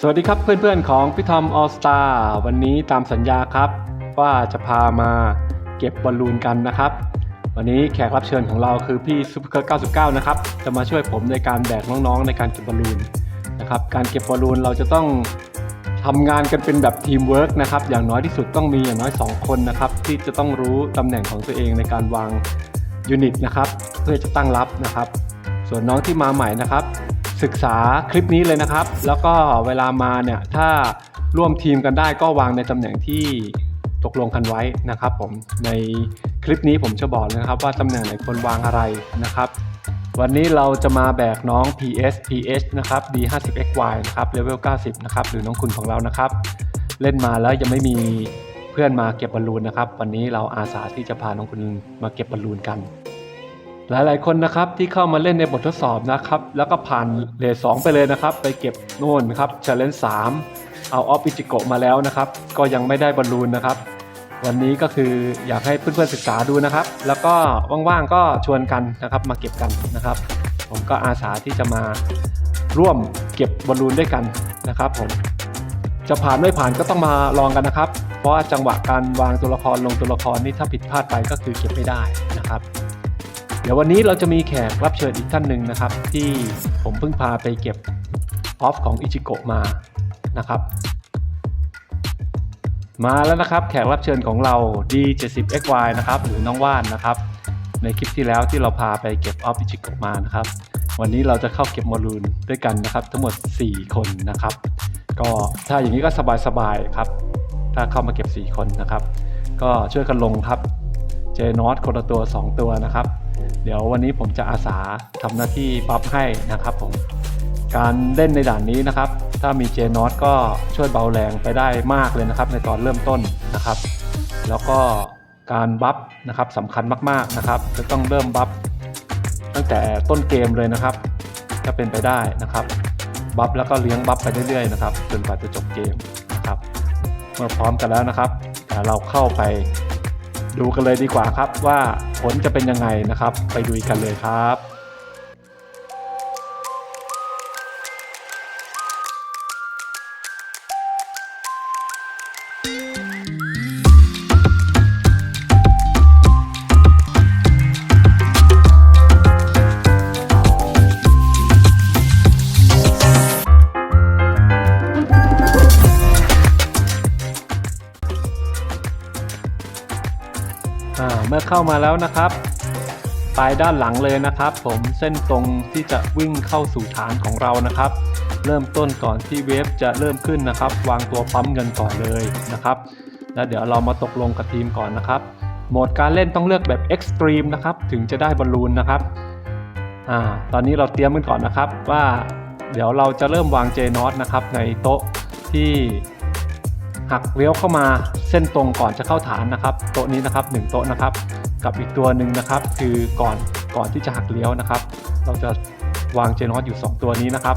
สวัสดีครับเพื่อนๆของพี่ทอมออสตาวันนี้ตามสัญญาครับ ว่าจะพามาเก็บบอลลูนกันนะครับ วันนี้แขกรับเชิญของเราคือพี่ซุปเปอร์99 นะครับ จะมาช่วยผมในการแบกน้องๆในการเก็บบอลลูนนะครับการเก็บบอลลูนเราจะต้องทำงานกันเป็นแบบทีมเวิร์กนะครับอย่างน้อยที่สุดต้องมีอย่างน้อย 2 คนนะครับ ที่จะต้องรู้ตำแหน่งของตัวเองในการวางยูนิตนะครับ เพื่อจะตั้งรับนะครับ ส่วนน้องที่มาใหม่นะครับ ศึกษาคลิปนี้เลยนะครับ แล้วก็เวลามาเนี่ยถ้าร่วมทีมกันได้ก็วางในตำแหน่งที่ตกลงกันไว้นะครับ ผมในคลิปนี้ผมจะบอกเลยนะครับ ว่าตำแหน่งไหนควรวางอะไรนะครับ วันนี้เราจะมาแบกน้อง PS PH นะครับ D50XY นะครับเลเวล90 นะครับ หรือน้องคุณของเรานะครับ เล่นมาแล้วยังไม่มีเพื่อนมาเก็บบอลลูนนะครับ วันนี้เราอาสาที่จะพาน้องคุณมาเก็บบอลลูนกัน หลายๆ คนนะครับที่เข้ามาเล่นในบททดสอบนะครับ แล้วก็ผ่านเลทสองไปเลยนะครับ ไปเก็บโน่นครับเชลเลนสามเอาออฟอิจิโกะมาแล้วนะครับ ก็ยังไม่ได้บอลลูนนะครับ วันนี้ก็คืออยากให้เพื่อนๆศึกษาดูนะครับ แล้วก็ว่างๆก็ชวนกันนะครับมาเก็บกันนะครับ ผมก็อาสาที่จะมาร่วมเก็บบอลลูนด้วยกันนะครับผมจะผ่านไม่ผ่านก็ต้องมาลองกันนะครับ เพราะว่าจังหวะการวางตัวละครลงตัวละครนี่ถ้าผิดพลาดไปก็คือเก็บไม่ได้นะครับ ดี๋ยววันนี้เราจะมีแขกรับเชิญอีกท่านหนึ่งนะครับ ที่ผมเพิ่งพาไปเก็บออฟของอิจิโกะมานะครับ มาแล้วนะครับแขกรับเชิญของเรา D70XY นะครับหรือน้องว่านนะครับ ในคลิปที่แล้วที่เราพาไปเก็บออฟอิจิโกะมานะครับ วันนี้เราจะเข้าเก็บมอลูนด้วยกันนะครับ ทั้งหมด 4 คนนะครับ ก็ถ้าอย่างนี้ก็สบายๆครับ ถ้าเข้ามาเก็บ 4 คนนะครับ ก็ช่วยกันลงครับ เจนอตคนละตัว 2 ตัวนะครับ เดี๋ยววันนี้ผมจะอาสาทำหน้าที่บัฟให้นะครับผม การเล่นในด่านนี้นะครับ ถ้ามีเจนอตก็ช่วยเบาแรงไปได้มากเลยนะครับ ในตอนเริ่มต้นนะครับ แล้วก็การบัฟนะครับสำคัญมากๆนะครับจะต้องเริ่มบัฟตั้งแต่ต้นเกมเลยนะครับ ถ้าเป็นไปได้นะครับบัฟแล้วก็เลี้ยงบัฟไปเรื่อยๆนะครับจนกว่าจะจบเกมนะครับ เมื่อพร้อมกันแล้วนะครับเดี๋ยวเราเข้าไป ดูกันเลยดีกว่าครับว่าผลจะเป็นยังไงนะครับ ไปดูกันเลยครับ เข้ามาแล้วนะครับปลายด้านหลังเลยนะครับ ผมเส้นตรงที่จะวิ่งเข้าสู่ฐานของเรานะครับ เริ่มต้นก่อนที่เวฟจะเริ่มขึ้นนะครับ วางตัวปั๊มเงินก่อนเลยนะครับ แล้วเดี๋ยวเรามาตกลงกับทีมก่อนนะครับโหมดการเล่นต้องเลือกแบบเอ็กซ์ตรีมนะครับถึงจะได้บอลลูนนะครับอ่าตอนนี้เราเตรียมกันก่อนนะครับว่าเดี๋ยวเราจะเริ่มวางเจนอตนะครับในโต๊ะที่ หักเลี้ยวเข้ามาเส้นตรงก่อนจะเข้าฐานนะครับ โต๊ะนี้นะครับหนึ่งโต๊ะนะครับ กับอีกตัวหนึ่งนะครับ คือก่อนก่อนที่จะหักเลี้ยวนะครับ เราจะวางเจนอตอยู่ 2 ตัวนี้นะครับ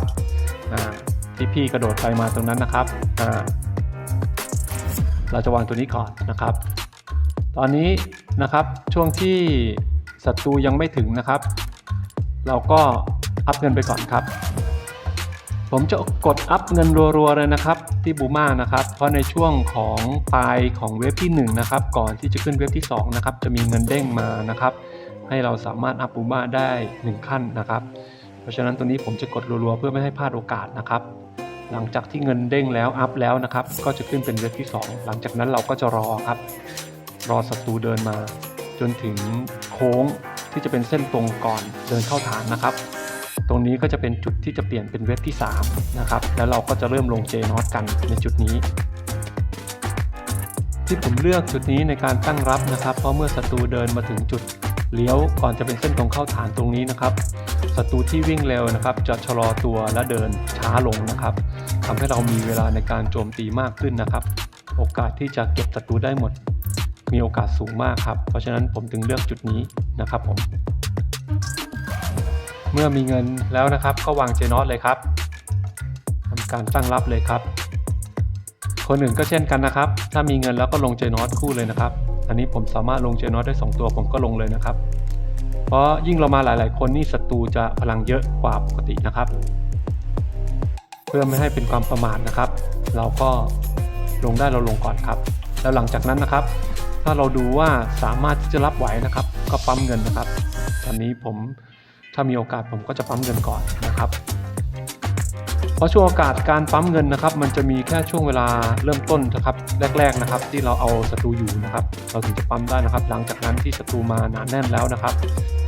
ที่พี่กระโดดไปมาตรงนั้นนะครับเราจะวางตัวนี้ก่อนนะครับ ตอนนี้นะครับช่วงที่ศัตรูยังไม่ถึงนะครับ เราก็อัพเงินไปก่อนครับ ผมจะกดอัพเงินรัวๆเลยนะครับที่บูมานะครับ เพราะในช่วงของปลายของเว็บที่1นะครับก่อนที่จะขึ้นเว็บที่2นะครับจะมีเงินเด้งมานะครับ ให้เราสามารถอัพบูมาได้ 1 ขั้นนะครับ เพราะฉะนั้นตัวนี้ผมจะกดรัวๆเพื่อไม่ให้พลาดโอกาสนะครับ หลังจากที่เงินเด้งแล้วอัพแล้วนะครับ ก็จะขึ้นเป็นเว็บที่ 2 หลังจากนั้นเราก็จะรอครับ รอศัตรูเดินมา จนถึงโค้งที่จะเป็นเส้นตรงก่อนเดินเข้าฐานนะครับ ตรงนี้ก็จะเป็นจุดที่จะเปลี่ยนเป็นเว็บที่3นะครับแล้วเราก็จะเริ่มลง JNOT กันในจุดนี้ ที่ผมเลือกจุดนี้ในการตั้งรับนะครับ เพราะเมื่อศัตรูเดินมาถึงจุดเลี้ยวก่อนจะเป็นเส้นตรงเข้าฐานตรงนี้นะครับศัตรูที่วิ่งเร็วนะครับ จะชะลอตัวและเดินช้าลงนะครับทำให้เรามีเวลาในการโจมตีมากขึ้นนะครับ โอกาสที่จะเก็บศัตรูได้หมด มีโอกาสสูงมากครับ เพราะฉะนั้นผมถึงเลือกจุดนี้นะครับผม เมื่อมีเงินแล้วนะครับ ก็วางเจนอตเลยครับทำการตั้งรับเลยครับ คนอื่นก็เช่นกันนะครับ ถ้ามีเงินแล้วก็ลงเจนอตคู่เลยนะครับ อันนี้ผมสามารถลงเจนอตได้ 2 ตัวผมก็ลงเลยนะครับ เพราะยิ่งเรามาหลาย ๆ คนนี่ศัตรูจะพลังเยอะกว่าปกตินะครับ เพื่อไม่ให้เป็นความประมาทนะครับ เราก็ลงได้เราลงก่อนครับ แล้วหลังจากนั้นนะครับ ถ้าเราดูว่าสามารถที่จะรับไหวนะครับ ก็ปั๊มเงินนะครับ ตอนนี้ผม ถ้ามีโอกาสผมก็จะปั๊มเงินก่อนนะครับ เพราะช่วงโอกาสการปั๊มเงินนะครับ มันจะมีแค่ช่วงเวลาเริ่มต้นนะครับแรก ๆนะครับ ที่เราเอาศัตรูอยู่นะครับ เราถึงจะปั๊มได้นะครับ หลังจากนั้นที่ศัตรูมาหนาแน่นแล้วนะครับ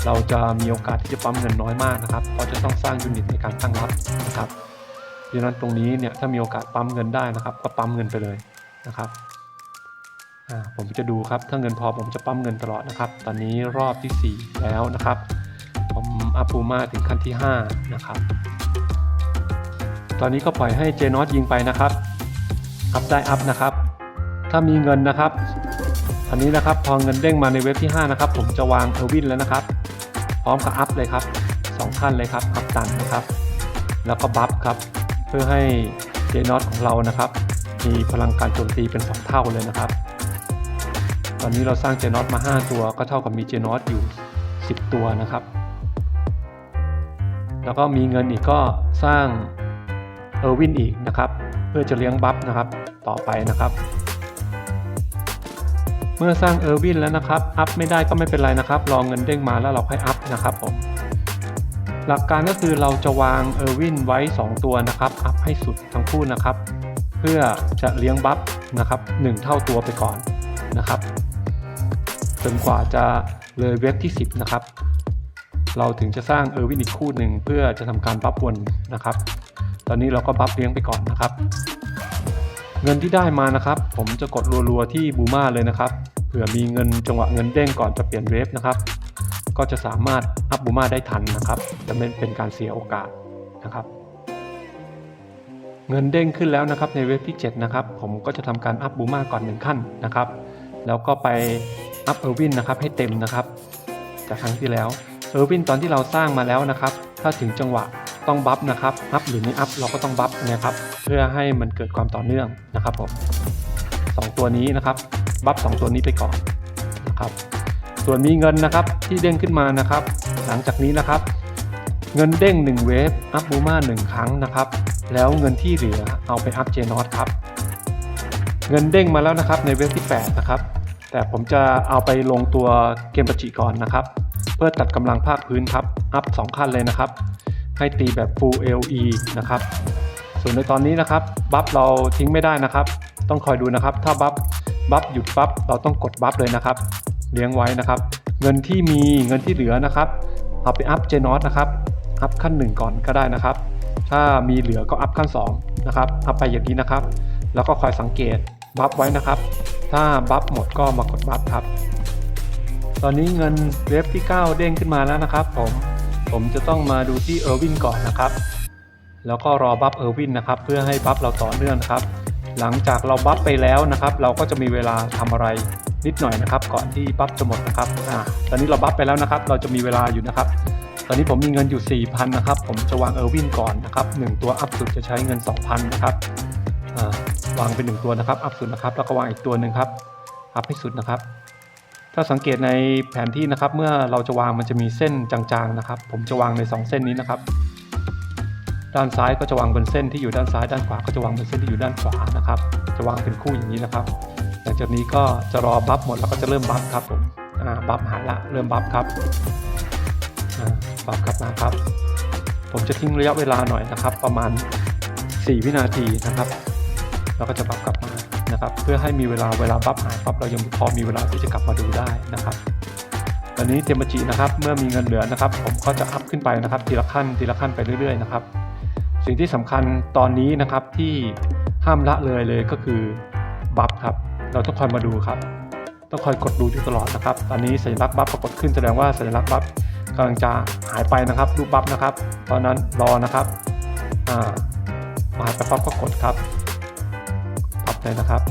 เราจะมีโอกาสที่จะปั๊มเงินน้อยมากนะครับเพราะจะต้องสร้างยูนิตในการตั้งรับนะครับดังนั้นตรงนี้เนี่ยถ้ามีโอกาสปั๊มเงินได้นะครับ ก็ปั๊มเงินไปเลยนะครับผมจะดูครับถ้าเงินพอผมจะปั๊มเงินตลอดนะครับ ตอนนี้รอบทีสี่4 แล้วนะครับ อัพปูมาถึงขั้นที่ 5 นะครับ ตอนนี้ก็ปล่อยให้เจนอตยิงไปนะครับ อัพได้อัพนะครับ ถ้ามีเงินนะครับ อันนี้นะครับพอเงินเด้งมาในเว็บที่ 5 นะครับ ผมจะวางเออร์วินแล้วนะครับ พร้อมกับอัพเลยครับสองขั้นเลยครับอัพตันนะครับ แล้วก็บัฟครับ เพื่อให้เจนอตของเรานะครับ มีพลังการโจมตีเป็น 2 เท่าเลยนะครับ ตอนนี้เราสร้างเจนอตมา 5 ตัวก็เท่ากับมีเจนอตอยู่ 10 ตัวนะครับ แล้วก็มีเงินอีกก็สร้างเออร์วินอีกนะครับ เพื่อจะเลี้ยงบัฟนะครับต่อไปนะครับ เมื่อสร้างเออร์วินแล้วนะครับ อัพไม่ได้ก็ไม่เป็นไรนะครับ รอเงินเด้งมาแล้วเราค่อยอัพนะครับผมหลักการก็คือเราจะวางเออร์วินไว้ 2 ตัวนะครับ อัพให้สุดทั้งคู่นะครับ เพื่อจะเลี้ยงบัฟนะครับ 1 เท่าตัวไปก่อนนะครับจนกว่าจะเลยเว็บที่ 10 นะครับ เราถึงจะสร้างเออร์วินอีกคู่หนึ่งเพื่อจะทำการบัฟวนนะครับ ตอนนี้เราก็บัฟเลี้ยงไปก่อนนะครับ เงินที่ได้มานะครับ ผมจะกดรัวๆที่บูมาเลยนะครับเผื่อมีเงินจังหวะเงินเด้งก่อนจะเปลี่ยนเวฟนะครับ ก็จะสามารถอัพบูมาได้ทันนะครับจะไม่เป็นการเสียโอกาสนะครับเงินเด้งขึ้นแล้วนะครับในเวฟที่ 7 นะครับ ผมก็จะทำการอัพบูมาก่อนหนึ่งขั้นนะครับ แล้วก็ไปอัพเออร์วินนะครับให้เต็มนะครับ จากครั้งที่แล้ว เออร์วินตอนที่เราสร้างมาแล้วนะครับ ถ้าถึงจังหวะต้องบัฟนะครับอัพหรือไม่อัพเราก็ต้องบัฟนะครับเพื่อให้มันเกิดความต่อเนื่องนะครับผมสองตัวนี้นะครับบัฟสองตัวนี้ไปก่อนนะครับ ส่วนมีเงินนะครับที่เด้งขึ้นมานะครับ หลังจากนี้นะครับ เงินเด้ง1เวฟอัพบูมา1ครั้งนะครับ แล้วเงินที่เหลือเอาไปอัพเจนอตครับเงินเด้งมาแล้วนะครับในเว็บที่ 8 นะครับ แต่ผมจะเอาไปลงตัวเกมปัจจิก่อนนะครับ เพื่อตัดกำลังภาคพื้นครับอัพ 2 ขั้นเลยนะครับ ให้ตีแบบ full LE นะครับ ส่วนในตอนนี้นะครับบัฟเราทิ้งไม่ได้นะครับ ต้องคอยดูนะครับ ถ้าบัฟบัฟหยุดบัฟเราต้องกดบัฟเลยนะครับ เลี้ยงไว้นะครับ เงินที่มีเงินที่เหลือนะครับ เอาไปอัพเจนอสนะครับอัพขั้น 1 ก่อนก็ได้นะครับ ถ้ามีเหลือก็อัพขั้น2นะครับอัพไปอย่างนี้นะครับ แล้วก็คอยสังเกตบัฟไว้นะครับ ถ้าบัฟหมดก็มากดบัฟครับ ตอนนี้เงินเวฟที่ 9 เด้งขึ้นมาแล้วนะครับผม ผมจะต้องมาดูที่เออร์วินก่อนนะครับ แล้วก็รอบัฟเออร์วินนะครับ เพื่อให้บัฟเราต่อเนื่องครับ หลังจากเราบัฟไปแล้วนะครับ เราก็จะมีเวลาทำอะไรนิดหน่อยนะครับ ก่อนที่บัฟจะหมดนะครับอ่าตอนนี้เราบัฟไปแล้วนะครับ เราจะมีเวลาอยู่นะครับ ตอนนี้ผมมีเงินอยู่ 4,000 นะครับ ผมจะวางเออร์วินก่อนนะครับหนึ่งตัวอัพสุดจะใช้เงิน 2,000 นะครับวางเป็นหนึ่งตัวนะครับ อัพสุดนะครับ แล้วก็วางอีกตัวหนึ่งครับ อัพให้สุดนะครับ ถ้าสังเกตในแผนที่นะครับ เมื่อเราจะวางมันจะมีเส้นจางๆนะครับ ผมจะวางใน 2 เส้นนี้นะครับ ด้านซ้ายก็จะวางบนเส้นที่อยู่ด้านซ้ายด้านขวาก็จะวางบนเส้นที่อยู่ด้านขวานะครับ จะวางเป็นคู่อย่างนี้นะครับหลังจากนี้ก็จะรอบัฟหมดแล้วก็จะเริ่มบัฟครับผมอ่าบัฟหายละเริ่มบัฟครับอ่าบัฟกลับมาครับ ผมจะทิ้งระยะเวลาหน่อยนะครับ ประมาณ 4 วินาทีนะครับ แล้วก็จะบัฟกลับมา นะครับเพื่อให้มีเวลาเวลาบัฟหายปั๊บเรายังพอมีเวลาที่จะกลับมาดูได้นะครับตอนนี้เทมจินะครับเมื่อมีเงินเหลือนะครับ ผมก็จะอัพขึ้นไปนะครับ ทีละขั้นทีละขั้นไปเรื่อยๆนะครับสิ่งที่สำคัญตอนนี้นะครับที่ห้ามละเลยเลยก็คือบัฟครับเราต้องคอยมาดูครับ ต้องคอยกดดูอยู่ตลอดนะครับ ตอนนี้สัญลักษณ์บัฟปรากฏขึ้นแสดงว่าสัญลักษณ์บัฟกำลังจะหายไปนะครับรูปบัฟนะครับตอนนั้นรอนะครับอ่ามาไปปั๊บก็กดครับปรับเลยนะครับ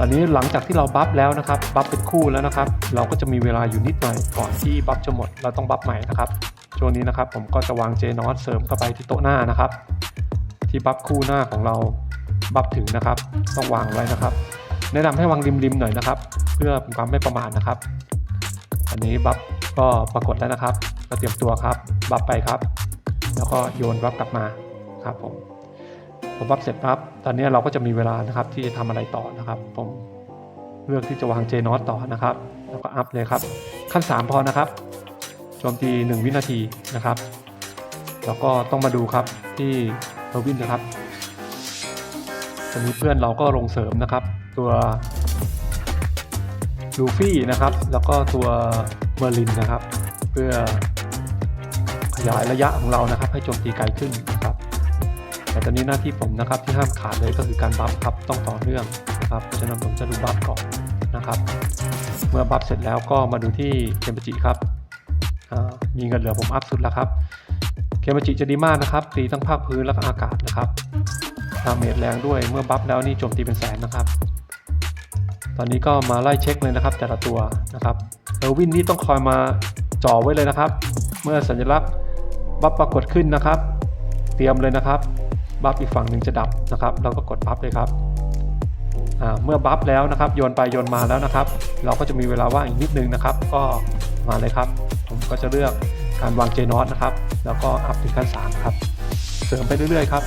ตอนนี้หลังจากที่เราบัฟแล้วนะครับบัฟเป็นคู่แล้วนะครับ เราก็จะมีเวลาอยู่นิดหน่อยก่อนที่บัฟจะหมดเราต้องบัฟใหม่นะครับช่วงนี้นะครับผมก็จะวางเจนอสเสริมเข้าไปที่โต๊ะหน้านะครับ ที่บัฟคู่หน้าของเราบัฟถึงนะครับ ต้องวางไว้นะครับ แนะนำให้วางริมๆหน่อยนะครับ เพื่อเป็นความไม่ประมาทนะครับ อันนี้บัฟก็ปรากฏแล้วนะครับ ก็เตรียมตัวครับบัฟไปครับ แล้วก็โยนบัฟกลับมาครับผม พอบัฟเสร็จปั๊บตอนนี้เราก็จะมีเวลานะครับที่จะทำอะไรต่อนะครับผมเลือกที่จะวางเจนอตต่อนะครับ แล้วก็อัพเลยครับ ขั้น 3 พอนะครับโจมตี 1 วินาทีนะครับ แล้วก็ต้องมาดูครับที่เทอร์วินนะครับตอนนี้เพื่อนเราก็ลงเสริมนะครับ ตัวลูฟี่นะครับ แล้วก็ตัวเมอร์ลินนะครับ เพื่อขยายระยะของเรานะครับ ให้โจมตีไกลขึ้นนะครับ แต่ตอนนี้หน้าที่ผมนะครับที่ห้ามขาดเลยก็คือการบัฟครับต้องต่อเนื่องนะครับเพราะฉะนั้นผมจะดูบัฟก่อนนะครับเมื่อบัฟเสร็จแล้วก็มาดูที่เคมจิครับมีเงินเหลือผมอัพสุดแล้วครับเคมจิจะดีมากนะครับตีทั้งภาคพื้นและก็อากาศนะครับดาเมจแรงด้วยเมื่อบัฟแล้วนี่โจมตีเป็นแสนนะครับ ตอนนี้ก็มาไล่เช็คเลยนะครับ แต่ละตัวนะครับเออวินนี่ต้องคอยมาจ่อไว้เลยนะครับ เมื่อสัญลักษณ์บัฟปรากฏขึ้นนะครับ เตรียมเลยนะครับ บัฟอีกฝั่งหนึ่งจะดับนะครับ เราก็กดบัฟเลยครับเมื่อบัฟแล้วนะครับโยนไปโยนมาแล้วนะครับ เราก็จะมีเวลาว่างอีกนิดนึงนะครับ ก็มาเลยครับ ผมก็จะเลือกการวางเจนอตนะครับ แล้วก็อัพถึงขั้น3ครับ เสริมไปเรื่อยๆครับ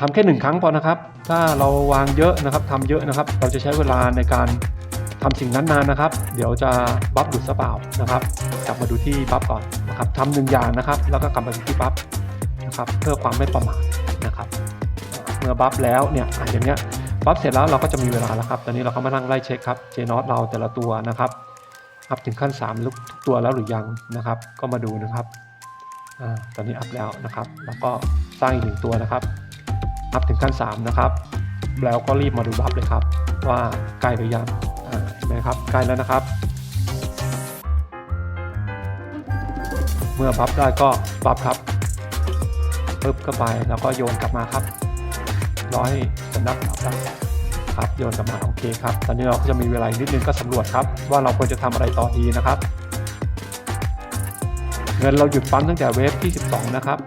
ทำแค่หนึ่งครั้งพอนะครับ ถ้าเราวางเยอะนะครับทำเยอะนะครับ เราจะใช้เวลาในการทำสิ่งนั้นนานนะครับ เดี๋ยวจะบัฟหลุดซะเปล่านะครับ กลับมาดูที่บัฟก่อนนะครับทำหนึ่งอย่างนะครับ แล้วก็กลับมาดูที่บัฟนะครับ เพื่อความไม่ประมาท นะครับ เมื่อบัฟแล้วเนี่ยอย่างเนี้ยบัฟเสร็จแล้วเราก็จะมีเวลาแล้วครับตอนนี้เราก็มานั่งไล่เช็คครับเจนอตเราแต่ละตัวนะครับอัพถึงขั้น3ทุกตัวแล้วหรือยังนะครับ ก็มาดูนะครับอาตอนนี้อัพแล้วนะครับ แล้วก็สร้างอีกหนึ่งตัวนะครับ อัพถึงขั้น3นะครับ แล้วก็รีบมาดูบัฟเลยครับ ว่าใกล้หรือยังอ่าเห็นไหมครับใกล้แล้วนะครับ เมื่อบัฟได้ก็บัฟครับ ปึ๊บเข้าไปแล้วก็โยนกลับมาครับร้อยสำนักบัฟได้ครับโยนกลับมาโอเคครับตอนนี้เราก็จะมีเวลาอีกนิดนึงก็สำรวจครับ ว่าเราควรจะทำอะไรต่อดีนะครับ เงินเราหยุดปั๊มตั้งแต่เวฟที่ 12 นะครับ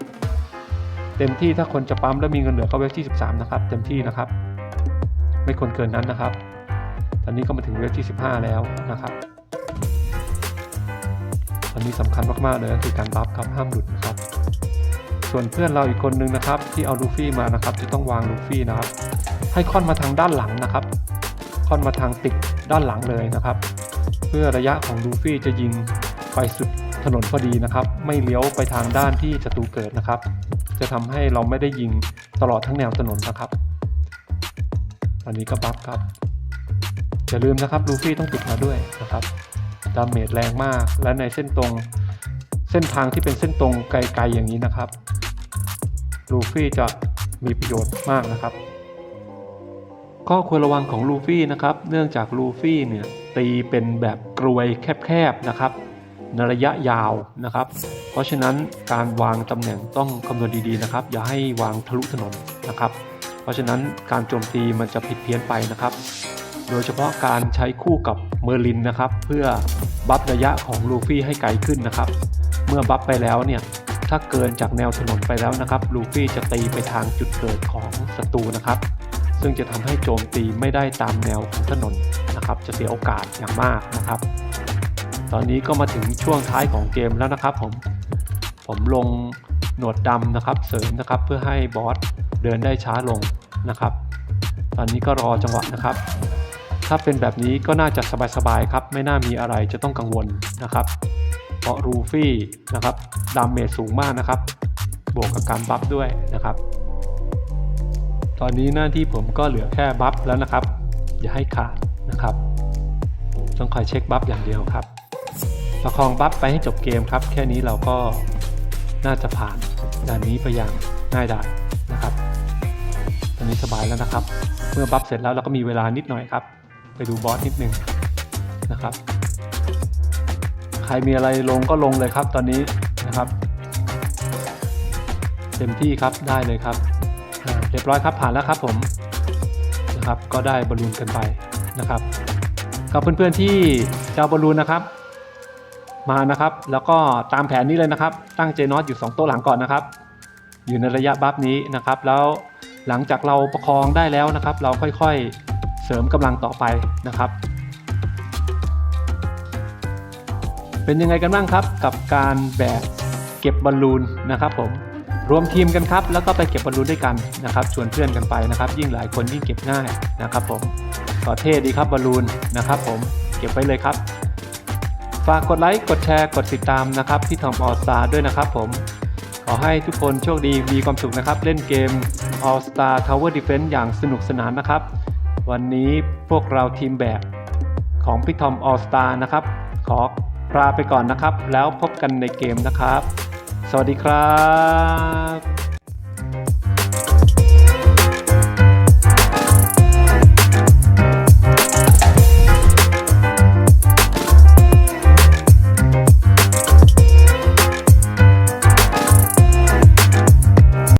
เต็มที่ถ้าคนจะปั๊มแล้วมีเงินเหลือก็เวฟที่ 13 นะครับ เต็มที่นะครับ ไม่ควรเกินนั้นนะครับ ตอนนี้ก็มาถึงเวฟที่ 15 แล้วนะครับตอนนี้สำคัญมากๆเลยก็คือการบัฟครับห้ามหลุดนะครับ ส่วนเพื่อนเราอีกคนนึงนะครับ ที่เอาลูฟี่มานะครับ จะต้องวางลูฟี่นะครับ ให้ค่อนมาทางด้านหลังนะครับ ค่อนมาทางติดด้านหลังเลยนะครับ เพื่อระยะของลูฟี่จะยิงไปสุดถนนพอดีนะครับ ไม่เลี้ยวไปทางด้านที่ศัตรูเกิดนะครับ จะทำให้เราไม่ได้ยิงตลอดทั้งแนวถนนนะครับ อันนี้ก็บัฟครับอย่าลืมนะครับลูฟี่ต้องติดมาด้วยนะครับดาเมจแรงมากและในเส้นตรงเส้นทางที่เป็นเส้นตรงไกลๆอย่างนี้นะครับ ลูฟี่จะมีประโยชน์มากนะครับ ข้อควรระวังของลูฟี่นะครับ เนื่องจากลูฟี่เนี่ยตีเป็นแบบกรวยแคบๆนะครับในระยะยาวนะครับ เพราะฉะนั้นการวางตำแหน่งต้องคำนวณดีๆนะครับ อย่าให้วางทะลุถนนนะครับ เพราะฉะนั้นการโจมตีมันจะผิดเพี้ยนไปนะครับ โดยเฉพาะการใช้คู่กับเมอร์ลินนะครับ เพื่อบัฟระยะของลูฟี่ให้ไกลขึ้นนะครับ เมื่อบัฟไปแล้วเนี่ย ถ้าเกินจากแนวถนนไปแล้วนะครับลูฟี่จะตีไปทางจุดเกิดของศัตรูนะครับ ซึ่งจะทำให้โจมตีไม่ได้ตามแนวของถนนนะครับ จะเสียโอกาสอย่างมากนะครับ ตอนนี้ก็มาถึงช่วงท้ายของเกมแล้วนะครับผมผมลงหนวดดำนะครับเสริมนะครับเพื่อให้บอสเดินได้ช้าลงนะครับ ตอนนี้ก็รอจังหวะนะครับ ถ้าเป็นแบบนี้ก็น่าจะสบายๆครับ ไม่น่ามีอะไรจะต้องกังวลนะครับ เพราะรูฟี่นะครับดาเมจสูงมากนะครับ บวกกับการบัฟด้วยนะครับ ตอนนี้หน้าที่ผมก็เหลือแค่บัฟแล้วนะครับ อย่าให้ขาดนะครับ ต้องคอยเช็คบัฟอย่างเดียวครับ ประคองบัฟไปให้จบเกมครับ แค่นี้เราก็น่าจะผ่านด่านนี้ไปอย่างง่ายดายนะครับตอนนี้สบายแล้วนะครับ เมื่อบัฟเสร็จแล้วเราก็มีเวลานิดหน่อยครับ ไปดูบอสนิดนึงนะครับ รมีอะไรลงก็ลงเลยครับตอนนี้นะครับ เต็มที่ครับได้เลยครับอ่าเรียบร้อยครับผ่านแล้วครับผมนะครับ ก็ได้บอลลูนกันไปนะครับกับเพื่อนๆที่จะเอาบอลลูนนะครับมานะครับ แล้วก็ตามแผนนี้เลยนะครับ ตั้งเจนอตอยู่ 2 โต๊ะหลังก่อนนะครับ อยู่ในระยะบัฟนี้นะครับ แล้วหลังจากเราประคองได้แล้วนะครับ เราค่อยๆเสริมกำลังต่อไปนะครับ เป็นยังไงกันบ้างครับ กับการแบกเก็บบอลลูนนะครับผมรวมทีมกันครับแล้วก็ไปเก็บบอลลูนด้วยกันนะครับชวนเพื่อนกันไปนะครับ ยิ่งหลายคนยิ่งเก็บง่ายนะครับผมก็เท่ดีครับบอลลูนนะครับ ผมเก็บไว้เลยครับ ฝากกดไลค์กดแชร์กดติดตามนะครับที่ทอมออสตาด้วยนะครับ ผมขอให้ทุกคนโชคดีมีความสุขนะครับ เล่นเกม All Star Tower Defense อย่างสนุกสนานนะครับ วันนี้พวกเราทีมแบกของพี่ทอม All Star นะครับ ขอ ลาไปก่อนนะครับ แล้วพบกันในเกมนะครับ สวัสดีครับ